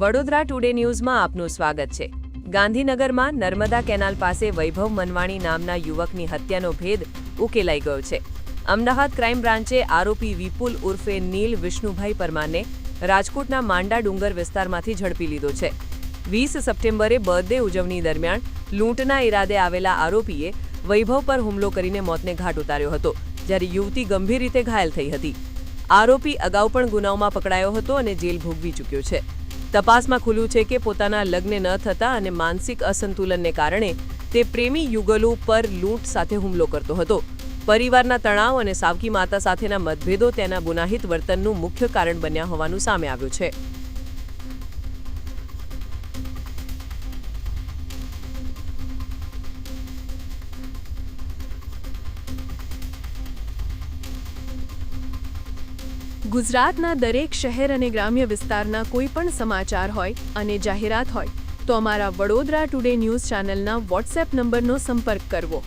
Vadodara today ન્યૂઝમાં આપનું સ્વાગત છે. ગાંધીનગરમાં નર્મદા કેનાલ પાસે વૈભવ મનવાણી નામના યુવકની હત્યાનો ભેદ ઉકેલાઈ ગયો છે. અમદાવાદ ક્રાઇમ બ્રાન્ચે આરોપી વિપુલ ઉર્ફે નીલ વિષ્ણુભાઈ પરમારને રાજકોટના માંડા ડુંગર વિસ્તારમાંથી ઝડપી લીધો છે. વીસ સપ્ટેમ્બરે બર્થડે ઉજવણી દરમિયાન લૂંટના ઈરાદે આવેલા આરોપીએ વૈભવ પર હુમલો કરીને મોતને ઘાટ ઉતાર્યો હતો, જ્યારે યુવતી ગંભીર રીતે ઘાયલ થઈ હતી. આરોપી અગાઉ પણ ગુનાઓમાં પકડાયો હતો અને જેલ ભોગવી ચૂક્યો છે. તપાસમાં ખુલ્યું છે કે પોતાના લગ્ન ન થતા અને માનસિક અસંતુલનને કારણે તે પ્રેમી યુગલો પર લૂંટ સાથે હુમલો કરતો હતો. પરિવારના તણાવ અને સાવકી માતા સાથેના મતભેદો તેના ગુનાહિત વર્તનનું મુખ્ય કારણ બન્યા હોવાનું સામે આવ્યું છે. ગુજરાતના દરેક શહેર અને ગ્રામ્ય વિસ્તારના કોઈ પણ સમાચાર હોય અને જાહેરાત હોય, તો અમારા વડોદરા ટુડે ન્યૂઝ ચેનલના વોટ્સએપ નંબરનો સંપર્ક કરવો.